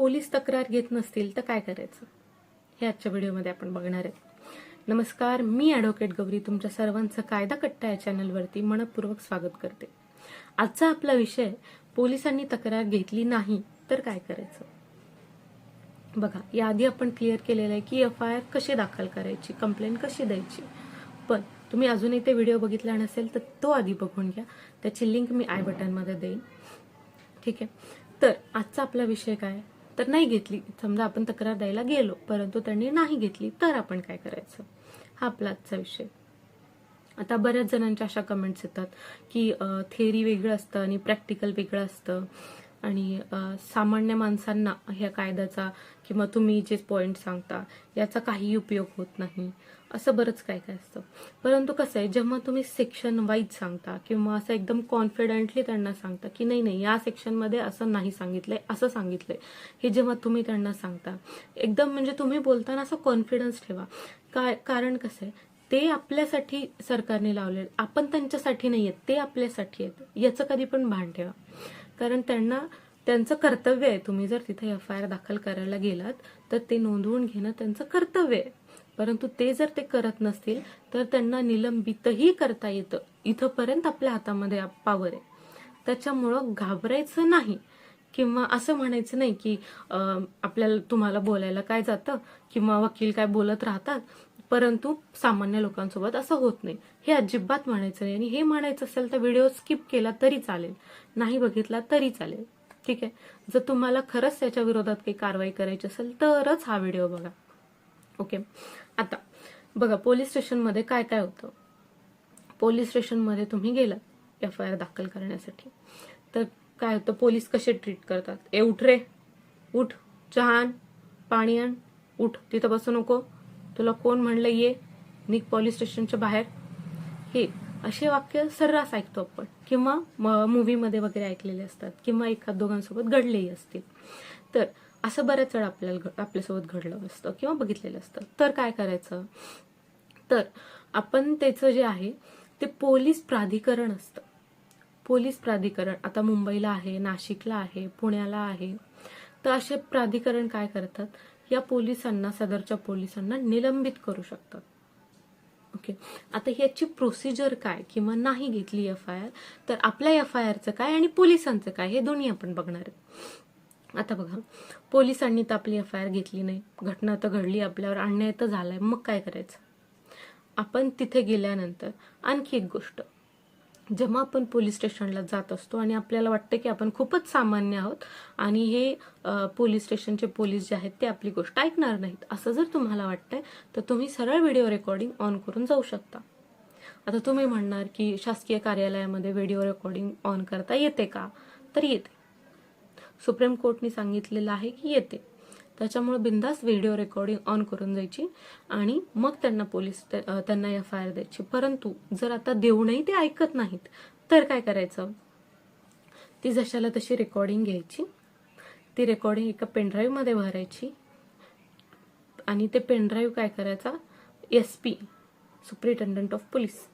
Police तक्रार घेत नसतील तर काय करायचं? हे आजच्या व्हिडिओमध्ये आपण बघणार आहे. नमस्कार मी ॲडव्होकेट गौरी. तुमच्या सर्वांचं कायदा कट्टा या चॅनलवरती मनपूर्वक स्वागत करते. आजचा आपला विषय पोलिसांनी तक्रार घेतली नाही तर काय करायचं? बघा याआधी आपण क्लिअर केलेलं आहे की एफ आय आर कशी दाखल करायची कंप्लेंट कशी द्यायची? पण तुम्ही अजूनही ते व्हिडिओ बघितला नसेल तर तो आधी बघून घ्या. त्याची लिंक मी आय बटनमध्ये देईन. ठीक आहे? तर आजचा आपला विषय काय? तर नाही घेतली. समजा आपण तक्रार द्यायला गेलो परंतु त्यांनी नाही घेतली तर आपण काय करायचं? हा आपला आजचा विषय. आता बऱ्याच जणांच्या अशा कमेंट्स येतात की थेअरी वेगळं असतं आणि प्रॅक्टिकल वेगळं असतं. आणि सामान्य माणसांना ह्या कायद्याचा किंवा तुम्ही जे पॉईंट सांगता याचा काही उपयोग होत नाही. असं बरंच काय काय असतं. परंतु कसं आहे जेव्हा तुम्ही सेक्शन वाईज सांगता किंवा असं एकदम कॉन्फिडेंटली त्यांना सांगता की नाही नाही या सेक्शनमध्ये असं नाही सांगितलंय असं सांगितलंय हे जेव्हा तुम्ही त्यांना सांगता एकदम म्हणजे तुम्ही बोलताना असं कॉन्फिडन्स ठेवा. काय कारण कसं आहे ते आपल्यासाठी सरकारने लावले आपण त्यांच्यासाठी नाही आहेत ते आपल्यासाठी आहेत याचं कधी पण भान ठेवा. कारण त्यांना त्यांचं कर्तव्य आहे तुम्ही जर तिथे एफ आय आर दाखल करायला गेलात तर ते नोंदवून घेणं त्यांचं कर्तव्य आहे. परंतु ते जर ते करत नसतील तर त्यांना निलंबितही करता येतं. इथंपर्यंत आपल्या हातामध्ये पावर आहे. त्याच्यामुळं घाबरायचं नाही. किंवा असं म्हणायचं नाही की आपल्याला तुम्हाला बोलायला काय जातं किंवा वकील काय बोलत राहतात परंतु सामान्य लोकांसोबत असं होत नाही. हे अजिबात म्हणायचं नाही. आणि हे म्हणायचं असेल तर व्हिडिओ स्किप केला तरी चालेल. नाही बघितला तरी चालेल. ठीक आहे? जर तुम्हाला खरंच त्याच्या विरोधात काही कारवाई करायची असेल तरच हा व्हिडिओ बघा. ओके? आता बघा पोलीस स्टेशनमध्ये काय काय होतं? पोलीस स्टेशनमध्ये तुम्ही गेलात एफ आय आर दाखल करण्यासाठी. तर काय होतं? पोलीस कसे ट्रीट करतात? ए उठ रे. उठ. चहान पाणी आण. उठ. तिथं बसू नको. तुला कोण म्हणलं ये. निक पोलीस स्टेशनच्या बाहेर. हे असे वाक्य सर्रास ऐकतो आपण. किंवा मूवीमध्ये वगैरे ऐकलेले असतात. किंवा एखाद दोघांसोबत घडलेही असतील. तर असं बऱ्याच वेळा आपल्याला आपल्यासोबत घडलं असतं किंवा बघितलेलं असतं. तर काय करायचं? तर आपण त्याचं जे आहे ते पोलीस प्राधिकरण असतं. पोलीस प्राधिकरण आता मुंबईला आहे नाशिकला आहे पुण्याला आहे. तर असे प्राधिकरण काय करतात? या पोलिसांना सदरच्या पोलिसांना निलंबित करू शकतात. ओके? आता ह्याची प्रोसिजर काय किंवा नाही घेतली एफ आय आर तर आपल्या एफ आय आरचं काय आणि पोलिसांचं काय हे दोन्ही आपण बघणार आहे आता बघा पोलिसांनी तर आपली एफ आय आर घेतली नाही. घटना तर घडली आपल्यावर अन्याय तर झालाय. मग काय करायचं? आपण तिथे गेल्यानंतर आणखी एक गोष्ट. जेव्हा आपण पोलीस स्टेशनला जात असतो आणि आपल्याला वाटतं की आपण खूपच सामान्य आहोत आणि हे पोलीस स्टेशनचे पोलीस जे आहेत ते आपली गोष्ट ऐकणार नाहीत असं जर तुम्हाला वाटतंय तर तुम्ही सरळ व्हिडिओ रेकॉर्डिंग ऑन करून जाऊ शकता. आता तुम्ही म्हणणार की शासकीय कार्यालयामध्ये व्हिडिओ रेकॉर्डिंग ऑन करता येते का? तर येते. सुप्रीम कोर्टने सांगितलेलं आहे की येते. त्याच्यामुळे बिंदास व्हिडिओ रेकॉर्डिंग ऑन करून जायची आणि मग त्यांना पोलीस त्यांना एफ आय आर द्यायची. परंतु जर आता देऊनही ते ऐकत नाहीत तर काय करायचं? ती जशाला तशी रेकॉर्डिंग घ्यायची. ती रेकॉर्डिंग एका पेनड्राईव्हमध्ये भरायची. आणि ते पेनड्राईव्ह काय करायचा? S P superintendent of police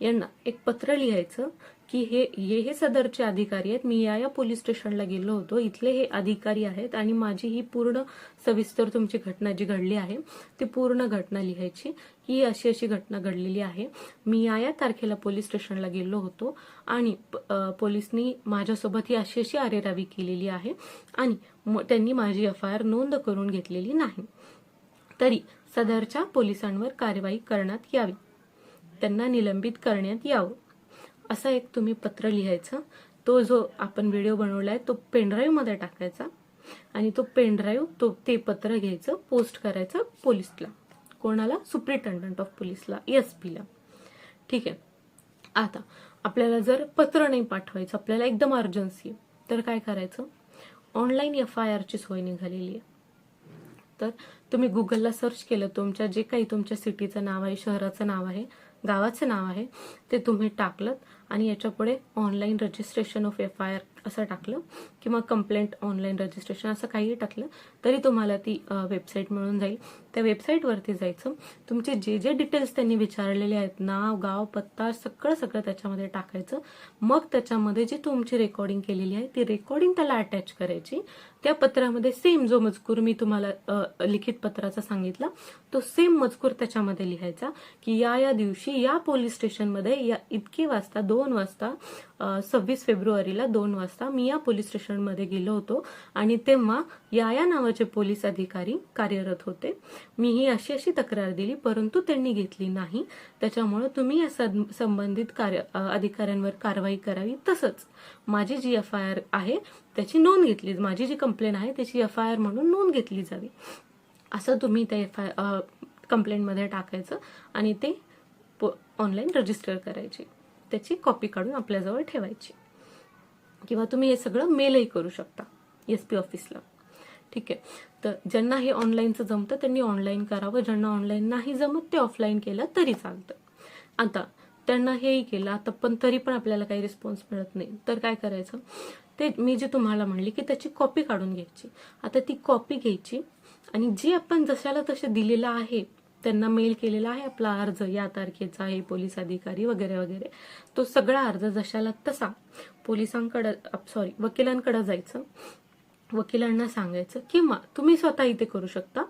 यांना एक पत्र लिहायचं. की हे हे हे सदरचे अधिकारी आहेत. मी या या पोलीस स्टेशनला गेलो होतो. इथले हे अधिकारी आहेत आणि माझी ही पूर्ण सविस्तर तुमची घटना जी घडली आहे ती पूर्ण घटना लिहायची. की ही अशी अशी घटना घडलेली आहे. मी या या तारखेला पोलीस स्टेशनला गेलो होतो आणि प- पोलिसनी माझ्यासोबत ही अशी अशी आरेरावी केलेली आहे आणि त्यांनी माझी एफ आय आर नोंद करून घेतलेली नाही. तरी सदरच्या पोलिसांवर कारवाई करण्यात यावी. त्यांना निलंबित करण्यात यावं. असं एक तुम्ही पत्र लिहायचं. तो जो आपण व्हिडिओ बनवलाय तो पेनड्राईव्हमध्ये टाकायचा आणि तो पेनड्राईव्ह तो ते पत्र घ्यायचं पोस्ट करायचं पोलिसला. कोणाला? सुप्रिटेंडंट ऑफ पोलिसला एस पीला ठीक आहे. आता आपल्याला जर पत्र नाही पाठवायचं आपल्याला एकदम अर्जन्सी तर काय करायचं? ऑनलाईन एफ आय आरची सोय निघालेली आहे. तर तुम्ही गुगलला सर्च केलं तुमच्या जे काही तुमच्या सिटीचं नाव आहे शहराचं नाव आहे गावाचं नाव आहे ते तुम्ही टाकलं आणि याच्यापुढे online registration of F I R असं टाकलं किंवा कंप्लेंट ऑनलाईन रजिस्ट्रेशन असं काहीही टाकलं तरी तुम्हाला ती वेबसाईट मिळून जाईल. त्या वेबसाईटवरती जायचं तुमचे जे जे डिटेल्स त्यांनी विचारलेले आहेत नाव गाव पत्ता सगळं सगळं त्याच्यामध्ये टाकायचं. मग त्याच्यामध्ये जी तुमची रेकॉर्डिंग केलेली आहे ती रेकॉर्डिंग त्याला अटॅच करायची. त्या पत्रामध्ये सेम जो मजकूर मी तुम्हाला लिखित पत्राचा सांगितला तो सेम मजकूर त्याच्यामध्ये लिहायचा की या या दिवशी या पोलीस स्टेशनमध्ये या इतके वाजता दोन दोन वाजता सव्वीस फेब्रुवारीला दोन वाजता मी या पोलीस स्टेशनमध्ये गेलो होतो आणि तेव्हा या या नावाचे पोलीस अधिकारी कार्यरत होते. मी ही अशी अशी तक्रार दिली परंतु त्यांनी घेतली नाही. त्याच्यामुळे तुम्ही या सं- संबंधित कार्य अधिकाऱ्यांवर कारवाई करावी. तसंच माझी जी एफ आय आर आहे त्याची नोंद घेतली माझी जी कंप्लेंट आहे त्याची एफ आय आर म्हणून नोंद घेतली जावी. असं तुम्ही त्या एफ आय कंप्लेंटमध्ये टाकायचं आणि ते ऑनलाईन रजिस्टर करायची. त्याची कॉपी काढून आपल्याजवळ ठेवायची. किंवा तुम्ही हे सगळं मेलही करू शकता एस पी ऑफिसला ठीक आहे. तर ज्यांना हे ऑनलाईनचं जमतं त्यांनी ऑनलाईन करावं. ज्यांना ऑनलाईन नाही जमत ते ऑफलाईन केलं तरी चालतं. आता त्यांना हेही केलं आता पण तरी पण आपल्याला काही रिस्पॉन्स मिळत नाही. तर काय करायचं? ते मी जे तुम्हाला म्हणली की त्याची कॉपी काढून घ्यायची. आता ती कॉपी घ्यायची आणि जे आपण जशाला तसे दिलेलं आहे त्यांना मेल केलेला आहे. आपला अर्ज या तारखेचा आहे पोलीस अधिकारी वगैरे वगैरे. तो सगळा अर्ज जशाला तसा पोलिसांकडे सॉरी वकिलांकडे जायचं. वकिलांना सांगायचं किंवा तुम्ही स्वतः इथे करू शकता.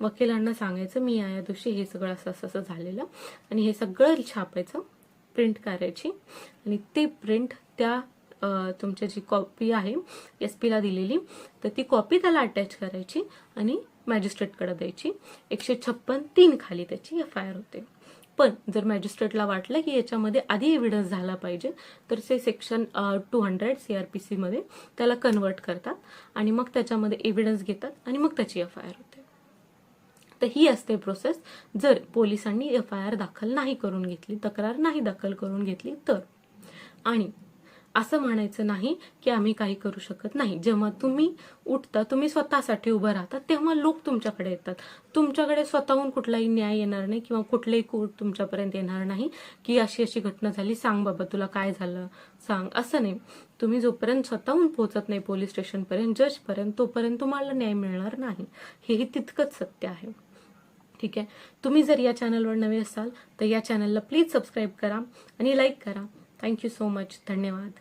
वकिलांना सांगायचं मी या या दिवशी हे सगळं असं असं असं झालेलं. आणि हे सगळं छापायचं प्रिंट करायची. आणि ते प्रिंट त्या तुमची जी कॉपी आहे एस पीला दिलेली तर ती कॉपी त्याला अटॅच करायची आणि मॅजिस्ट्रेटकडे द्यायची. एकशे छप्पन तीन खाली त्याची एफ आय आर होते. पण जर मॅजिस्ट्रेटला वाटलं की याच्यामध्ये आधी एव्हिडन्स झाला पाहिजे तर ते section two hundred C R P सीमध्ये त्याला कन्वर्ट करतात आणि मग त्याच्यामध्ये एव्हिडन्स घेतात आणि मग त्याची एफ आय आर होते. तर ही असते प्रोसेस जर पोलिसांनी एफ आय आर दाखल नाही करून घेतली तक्रार नाही दाखल करून घेतली तर. आणि असं म्हणायचं नाही की आम्ही काही करू शकत नाही. जेव्हा तुम्ही उठता तुम्ही स्वतःसाठी उभं राहता तेव्हा लोक तुमच्याकडे येतात. तुमच्याकडे स्वतःहून कुठलाही न्याय येणार नाही किंवा कुठलेही कोर्ट तुमच्यापर्यंत येणार नाही की अशी अशी घटना झाली सांग बाबा तुला काय झालं सांग. असं नाही. तुम्ही जोपर्यंत स्वतःहून पोहोचत नाही पोलीस स्टेशनपर्यंत जजपर्यंत तोपर्यंत तुम्हाला न्याय मिळणार नाही. हेही तितकंच सत्य आहे. ठीक आहे? तुम्ही जर या चॅनलवर नवे असाल तर या चॅनलला प्लीज सबस्क्राईब करा आणि लाईक करा. थँक्यू सो मच धन्यवाद